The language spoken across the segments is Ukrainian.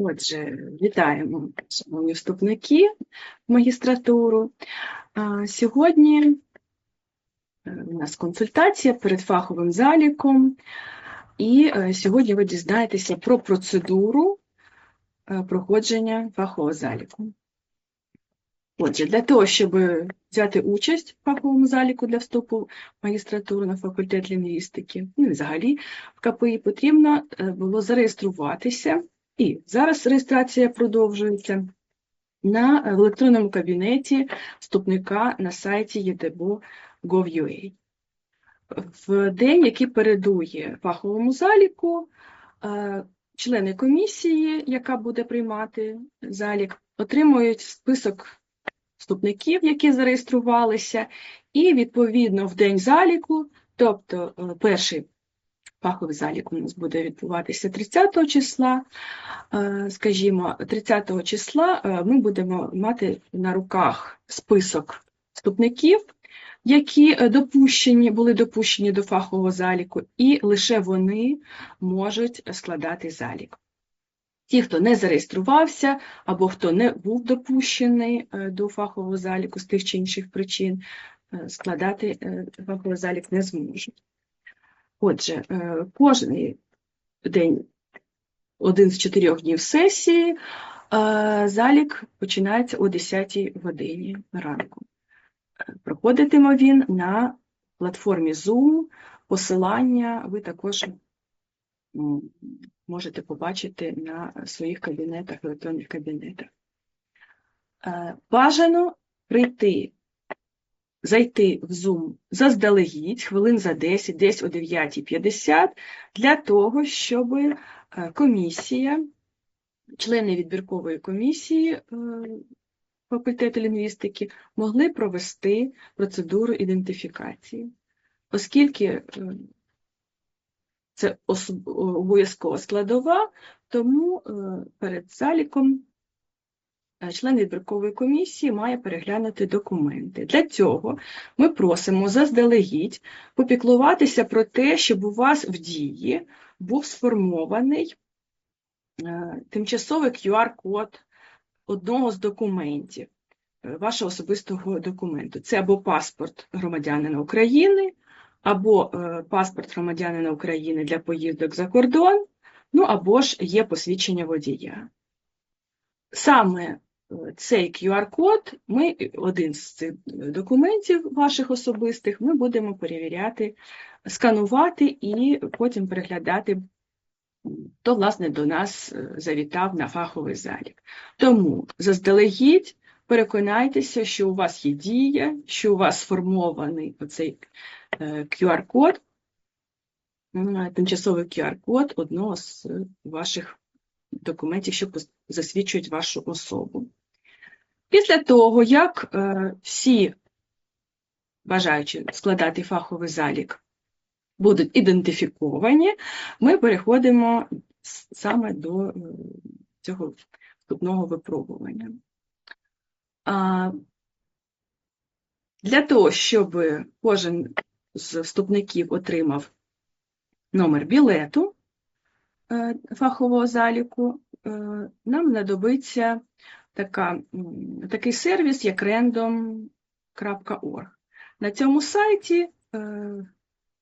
Отже, вітаємо, шановні вступники в магістратуру. Сьогодні е, у нас консультація перед фаховим заліком, і е, сьогодні ви дізнаєтеся про процедуру е, проходження фахового заліку. Отже, для того, щоб взяти участь в фаховому заліку для вступу в магістратуру на факультет лінгвістики, ну і взагалі в КПІ, потрібно було зареєструватися. І зараз реєстрація продовжується на в електронному кабінеті вступника на сайті edebo.gov.ua. В день, який передує фаховому заліку, е, члени комісії, яка буде приймати залік, отримують список вступників, які зареєструвалися, і відповідно в день заліку, тобто е, перший фаховий залік у нас буде відбуватися 30 числа, е, скажімо, 30 числа е, ми будемо мати на руках список вступників, які е, допущені, були допущені до фахового заліку, і лише вони можуть складати залік. Ті, хто не зареєструвався, або хто не був допущений до фахового заліку з тих чи інших причин, складати фаховий залік не зможуть. Отже, кожен день, один з чотирьох днів сесії, залік починається о 10 годині ранку. Проходитиме він на платформі Zoom, посилання ви також можете побачити на своїх кабінетах, електронних кабінетах. Бажано прийти зайти в Zoom заздалегідь, хвилин за 10, десь о 9.50, для того, щоб е, комісія, члени відбіркової комісії е, факультету лінгвістики могли провести процедуру ідентифікації. Оскільки е, це обов'язкова складова, тому перед заліком член відбіркової комісії має переглянути документи. Для цього ми просимо заздалегідь попіклуватися про те, щоб у вас в дії був сформований е, тимчасовий QR-код одного з документів, е, вашого особистого документу. Це або паспорт громадянина України, або паспорт громадянина України для поїздок за кордон, ну або ж є посвідчення водія. Саме цей QR-код, ми, один з цих документів ваших особистих, ми будемо перевіряти, сканувати і потім переглядати, хто, власне, до нас е, завітав на фаховий залік. Тому заздалегідь переконайтеся, що у вас є дія, що у вас сформований оцей е, QR-код, тимчасовий QR-код одного з ваших документів, що засвідчують вашу особу. Після того, як е, всі бажаючи складати фаховий залік будуть ідентифіковані, ми переходимо саме до е, цього вступного випробування. Для того, щоб кожен з вступників отримав номер білету е, фахового заліку, нам знадобиться така, такий сервіс, як random.org. На цьому сайті е,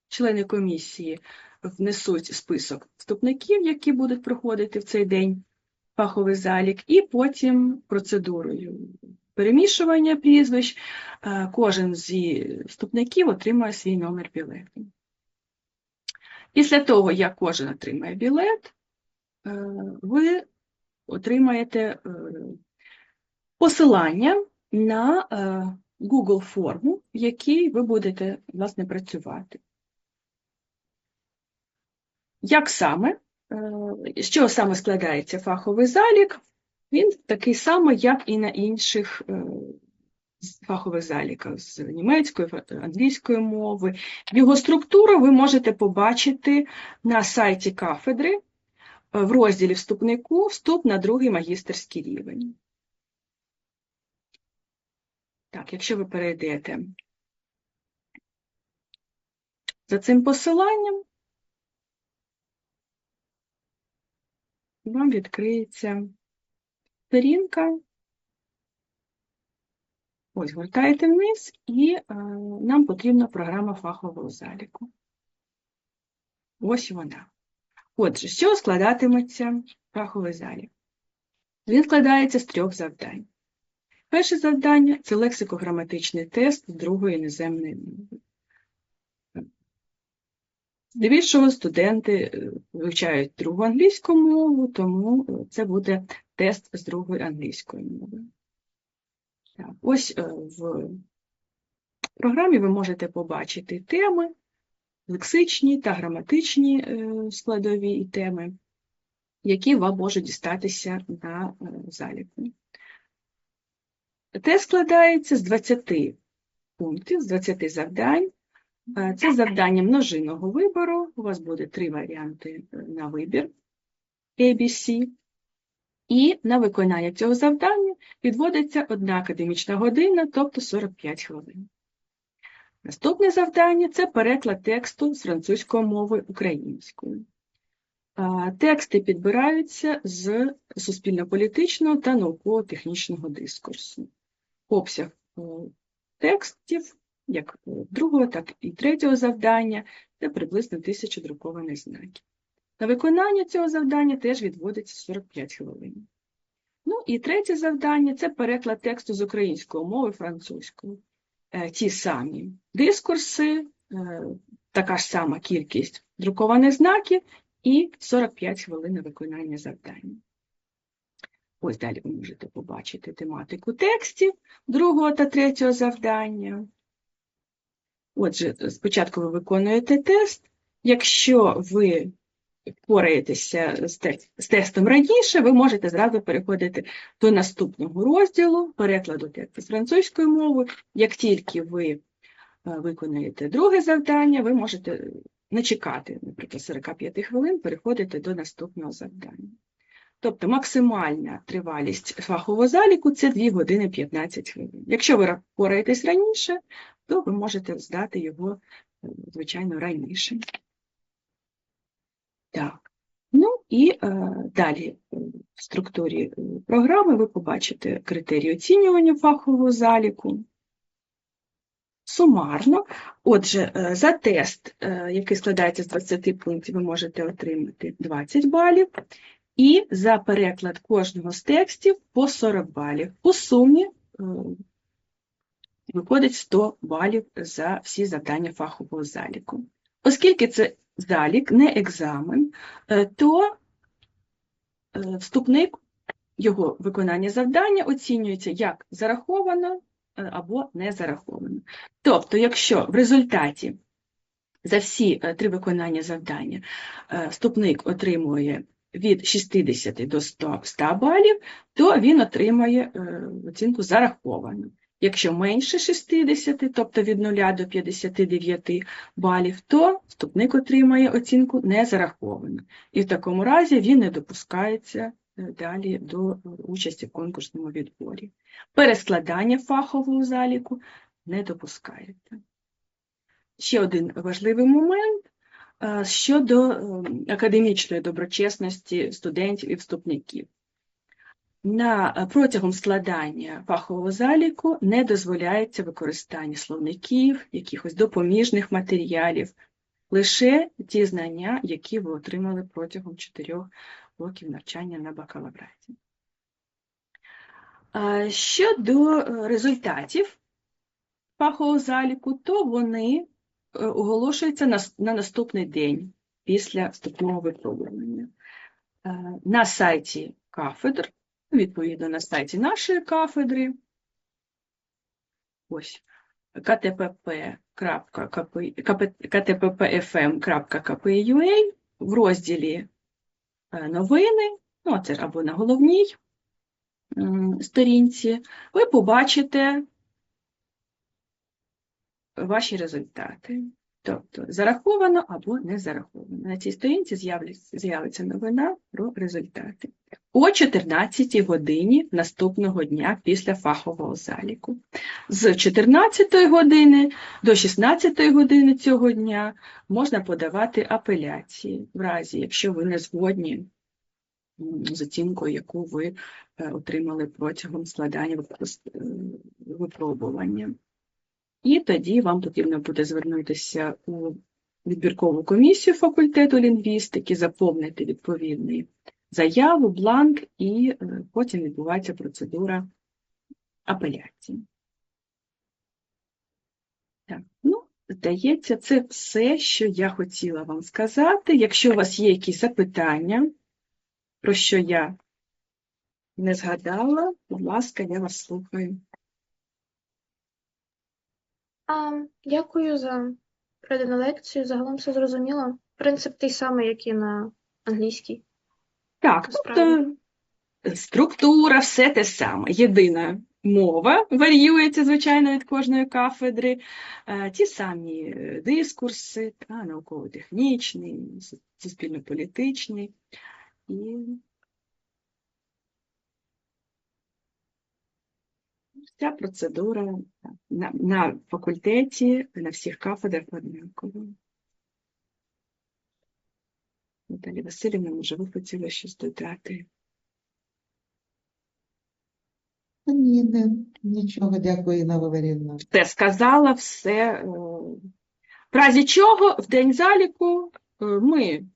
члени комісії внесуть список вступників, які будуть проходити в цей день фаховий залік, і потім процедурою перемішування прізвищ е, кожен зі вступників отримає свій номер білету. Після того, як кожен отримає білет, е, ви отримаєте посилання на е, Google форму, в якій ви будете, власне, працювати. Як саме, е, з чого саме складається фаховий залік? Він такий самий, як і на інших е, фахових заліках з німецької, англійської мови. Його структуру ви можете побачити на сайті кафедри в розділі вступнику Вступ на другий магістерський рівень. Так, якщо ви перейдете за цим посиланням, вам відкриється сторінка. Ось, гортаєте вниз, і е, нам потрібна програма фахового заліку. Ось вона. Отже, з чого складатиметься фаховий залік? Він складається з трьох завдань. Перше завдання це лексико-граматичний тест другої іноземної мови. Здебільшого студенти е, вивчають другу англійську мову, тому це буде тест з другої англійської мови. Так, ось е, в програмі ви можете побачити теми, лексичні та граматичні е, складові і теми, які вам можуть дістатися на заліку. Тест складається з 20 пунктів, з 20 завдань. Е, Це завдання множинного вибору. У вас буде три варіанти е, на вибір ABC. І на виконання цього завдання відводиться одна академічна година, тобто 45 хвилин. Наступне завдання це переклад тексту з французької мови українською. Тексти підбираються з суспільно-політичного та науково-технічного дискурсу. Обсяг е, текстів, як другого, так і третього завдання, це приблизно 1000 друкованих знаків. На виконання цього завдання теж відводиться 45 хвилин. Ну і третє завдання це переклад тексту з української мови французькою. Е, Ті самі дискурси, е, така ж сама кількість друкованих знаків і 45 хвилин на виконання завдання. Ось далі ви можете побачити тематику текстів другого та третього завдання. Отже, спочатку ви виконуєте тест. Якщо ви впораєтеся з, тестом раніше, ви можете зразу переходити до наступного розділу перекладу тексту з французької мови. Як тільки ви е, виконаєте друге завдання, ви можете не чекати, наприклад, 45 хвилин, переходити до наступного завдання. Тобто максимальна тривалість фахового заліку це 2 години 15 хвилин. Якщо ви впораєтесь раніше, то ви можете здати його, е, звичайно, раніше. Так. Ну і е, далі в структурі е, програми ви побачите критерії оцінювання фахового заліку. Сумарно, отже, е, за тест, який складається з 20 пунктів, ви можете отримати 20 балів, і за переклад кожного з текстів по 40 балів. У сумі е, виходить 100 балів за всі завдання фахового заліку. Оскільки це залік, не екзамен, е, то е, вступник, його виконання завдання оцінюється як зараховано або не зараховано. Тобто, якщо в результаті за всі три виконання завдання вступник отримує від 60 до 100, 100 балів, то він отримає оцінку зараховану. Якщо менше 60, тобто від 0 до 59 балів, то вступник отримає оцінку незараховану. І в такому разі він не допускається далі до участі в конкурсному відборі. Перескладання фахового заліку не допускається. Ще один важливий момент щодо академічної доброчесності студентів і вступників. На протягом складання фахового заліку не дозволяється використання словників, якихось допоміжних матеріалів, лише ті знання, які ви отримали протягом 4 років навчання на бакалавраті. Щодо результатів фахового заліку, то вони оголошуються на, на наступний день після вступного випробування. На сайті кафедр відповідно на сайті нашої кафедри. Ось ktppfm.kp.ua в розділі е, новини, ну, це або на головній сторінці, ви побачите ваші результати. Тобто зараховано або не зараховано. На цій сторінці з'явиться новина про результати. О 14 годині наступного дня після фахового заліку. З 14 години до 16 години цього дня можна подавати апеляції, в разі, якщо ви не згодні з оцінкою, яку ви е, отримали протягом складання е, випробування. І тоді вам потрібно буде звернутися у відбіркову комісію факультету лінгвістики, заповнити відповідний заяву, бланк, і е, потім відбувається процедура апеляції. Так, ну, здається, це все, що я хотіла вам сказати. Якщо у вас є якісь запитання, про що я не згадала, будь ласка, я вас слухаю. А, дякую за передану лекцію. Загалом все зрозуміло. Принцип той самий, як і на англійській. Так, тобто структура, все те саме. Єдина мова варіюється, звичайно, від кожної кафедри. Е, Ті самі е, дискурси, науково-технічний, суспільно-політичний. І вся процедура на, на факультеті, на всіх кафедрах однакова. Наталі Васильівна, може, ви хотіли щось додати? Ні, не, нічого, дякую, Інна Валеріївна. все сказала, все. е, В разі чого в день заліку е, ми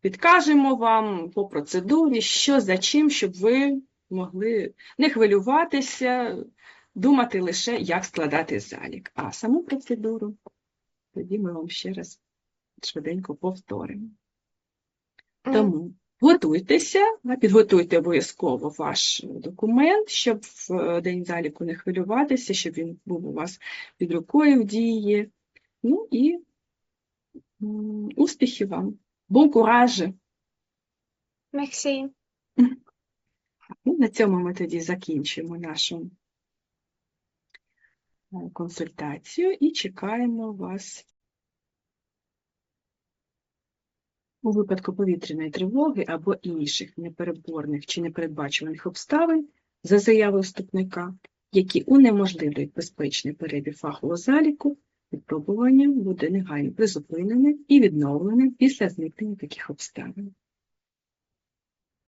підкажемо вам по процедурі, що за чим, щоб ви могли не хвилюватися, думати лише, як складати залік. А саму процедуру тоді ми вам ще раз швиденько повторимо. Тому готуйтеся, підготуйте обов'язково ваш документ, щоб в день заліку не хвилюватися, щоб він був у вас під рукою в дії. Ну і успіхів вам, бон куражі. Мексі. Ну, на цьому ми тоді закінчимо нашу е, консультацію і чекаємо вас. У випадку повітряної тривоги або інших непереборних чи непередбачуваних обставин за заявою вступника, які унеможливлюють безпечний перебіг фахового заліку, випробування буде негайно призупинене і відновлене після зникнення таких обставин.